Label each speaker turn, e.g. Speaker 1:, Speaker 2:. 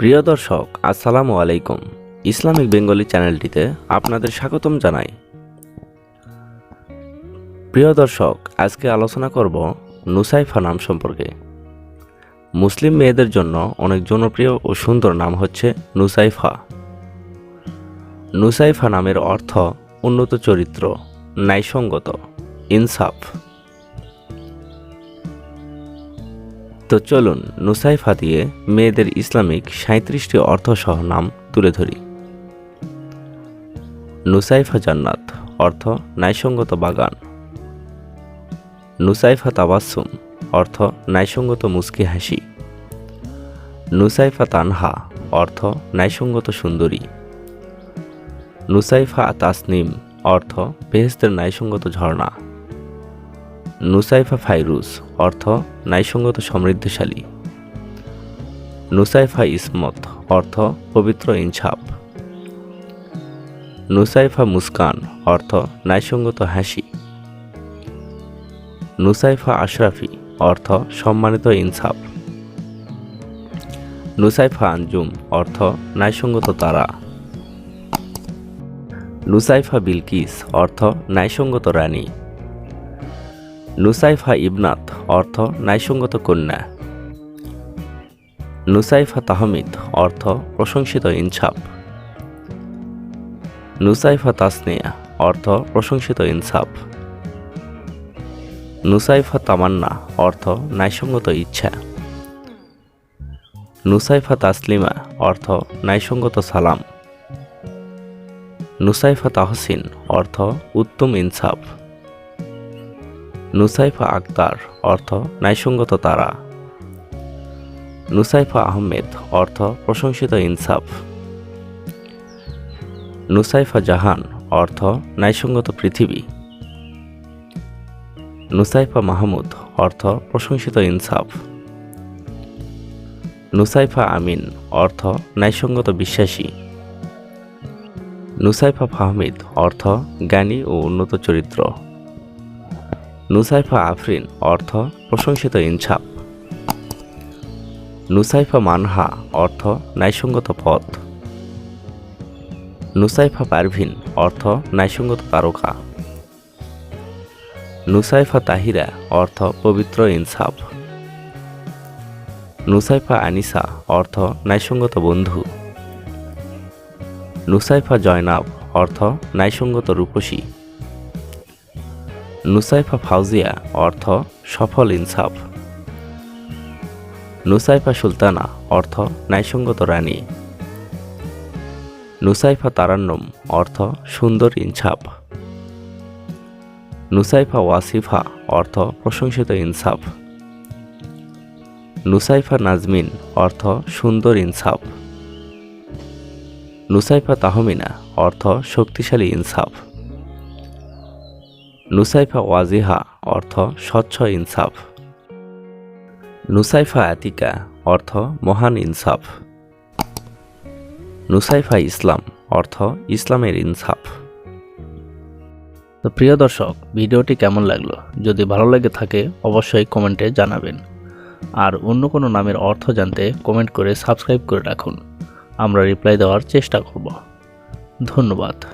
Speaker 1: প্রিয় দর্শক, আসসালামু আলাইকুম। ইসলামিক বেঙ্গলি চ্যানেলটিতে আপনাদের স্বাগতম জানাই। প্রিয় দর্শক, আজকে আলোচনা করব নুসাইফা নাম সম্পর্কে। মুসলিম মেয়েদের জন্য অনেক জনপ্রিয় ও সুন্দর নাম হচ্ছে নুসাইফা। নুসাইফা নামের অর্থ উন্নত চরিত্র, ন্যায়সঙ্গত, ইনসাফ। তো চলুন নুসাইফা দিয়ে মেয়েদের ইসলামিক সাঁত্রিশটি অর্থসহ নাম তুলে ধরি। নুসাইফা জান্নাত, অর্থ ন্যায়সঙ্গত বাগান। নুসাইফা তাবাসুম অর্থ ন্যায়সঙ্গত মুস্কি হাসি। নুসাইফা তানহা, অর্থ ন্যায়সঙ্গত সুন্দরী। নুসাইফা তাসনিম, অর্থ বেহেস্তের ন্যায়সঙ্গত ঝর্ণা। নুসাইফা ফাইরুজ, অর্থ ন্যায়সঙ্গত সমৃদ্ধশালী। নুসাইফা ইসমত, অর্থ পবিত্র ইনছাপ। নুসাইফা মুস্কান, অর্থ ন্যায়সঙ্গত হাসি। নুসাইফা আশরাফি, অর্থ সম্মানিত ইনসাফ নুসাইফা আঞ্জুম, অর্থ ন্যায়সঙ্গত তারা। নুসাইফা বিলকিস, অর্থ ন্যায়সঙ্গত রানী। নুসাইফা ইবনাত অর্থ ন্যায়সঙ্গত কন্যা। নুসাইফা তাহমিদ অর্থ প্রশংসিত ইনসাফ। নুসাইফা তাসনিয়া অর্থ প্রশংসিত ইনসাফ। নুসাইফা তামান্না অর্থ ন্যায়সঙ্গত ইচ্ছা। নুসাইফা তাসলিমা অর্থ ন্যায়সঙ্গত সালাম। নুসাইফা তাহসিন অর্থ উত্তম ইনসাফ। নুসাইফা আক্তার অর্থ ন্যায়সঙ্গত তারা। নুসাইফা আহমেদ অর্থ প্রশংসিত ইনসাফ। নুসাইফা জাহান অর্থ ন্যায়সঙ্গত পৃথিবী। নুসাইফা মাহমুদ অর্থ প্রশংসিত ইনসাফ। নুসাইফা আমিন অর্থ ন্যায়সঙ্গত বিশ্বাসী। নুসাইফা ফাহমিদ অর্থ জ্ঞানী ও উন্নত চরিত্র। নুসাইফা আফরিন, অর্থ প্রশংসিত ইনসাফ নুসাইফা মানহা, অর্থ ন্যায়সঙ্গত পথ। নুসাইফা পারভিন, অর্থ ন্যায়সঙ্গত তারকা। নুসাইফা তাহিরা, অর্থ পবিত্র ইনসাফ নুসাইফা আনিসা, অর্থ ন্যায়সঙ্গত বন্ধু। নুসাইফা জয়নাব, অর্থ ন্যায়সঙ্গত রূপসী। নুসাইফা ফাউজিয়া অর্থ সফল ইনসাফ। নুসাইফা সুলতানা অর্থ ন্যায়সঙ্গত রানী। নুসাইফা তারান্নম অর্থ সুন্দর ইনসাফ। নুসাইফা ওয়াসিফা অর্থ প্রশংসিত ইনসাফ। নুসাইফা নাজমিন অর্থ সুন্দর ইনসাফ। নুসাইফা তাহমিনা অর্থ শক্তিশালী ইনসাফ। নুসাইফা ওয়াজিহা, অর্থ স্বচ্ছ ইনসাফ। নুসাইফা আতিকা, অর্থ মহান ইনসাফ। নুসাইফা ইসলাম, অর্থ ইসলামের ইনসাফ। তো প্রিয় দর্শক, ভিডিওটি কেমন লাগল? যদি ভালো লেগে থাকে, অবশ্যই কমেন্টে জানাবেন। আর অন্য কোনো নামের অর্থ জানতে কমেন্ট করে সাবস্ক্রাইব করে রাখুন। আমরা রিপ্লাই দেওয়ার চেষ্টা করব। ধন্যবাদ।